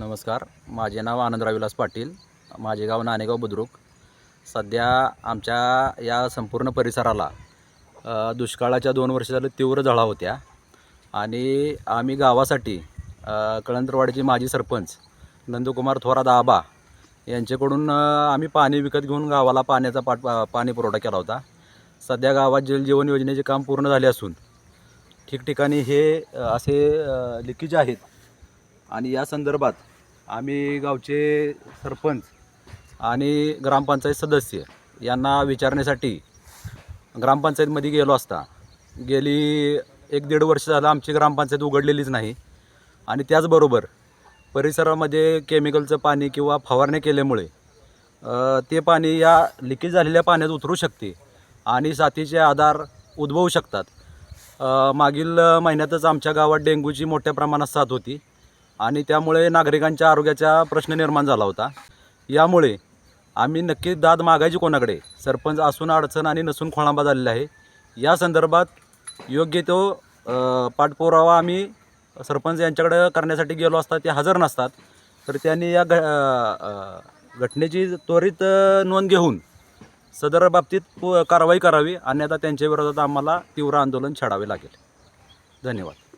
नमस्कार. माझे नाव आनंदराव विलास पाटील. माझे गाव नाणेगाव बुद्रुक. सध्या आमच्या या संपूर्ण परिसराला दुष्काळाच्या दोन वर्ष झालं तीव्र झळा होत्या. आणि आम्ही गावासाठी कळंतरवाडीचे माजी सरपंच नंदकुमार थोरात आबा यांच्याकडून आम्ही पाणी विकत घेऊन गावाला पाण्याचा पाठ पाणी पुरवठा केला होता. सध्या गावात जलजीवन योजनेचे काम पूर्ण झाले असून ठिकठिकाणी हे असे लिकेज आहेत. आणि या संदर्भात आम्ही गावचे सरपंच आणि ग्रामपंचायत सदस्य यांना विचारण्यासाठी ग्रामपंचायतमध्ये गेलो असता. गेली एक दीड वर्ष झालं आमची ग्रामपंचायत उघडलेलीच नाही. आणि त्याचबरोबर परिसरामध्ये केमिकलचं पाणी किंवा फवारणी केल्यामुळे ते पाणी या लिकेज झालेल्या पाण्यात उतरू शकते आणि साथीचे आधार उद्भवू शकतात. मागील महिन्यातच आमच्या गावात डेंग्यूची मोठ्या प्रमाणात साथ होती. आणि त्यामुळे नागरिकांच्या आरोग्याचा प्रश्न निर्माण झाला होता. यामुळे आम्ही नक्कीच दाद मागायची कोणाकडे? सरपंच असून अडचण आणि नसून खोळांबा झालेला आहे. या संदर्भात योग्य तो पाठपुरावा आम्ही सरपंच यांच्याकडे करण्यासाठी गेलो असता ते हजर नसतात. तर त्यांनी या घ घटनेची त्वरित नोंद घेऊन सदर बाबतीत कारवाई करावी. अन्यथा त्यांच्या विरोधात आम्हाला तीव्र आंदोलन छाडावे लागेल. धन्यवाद.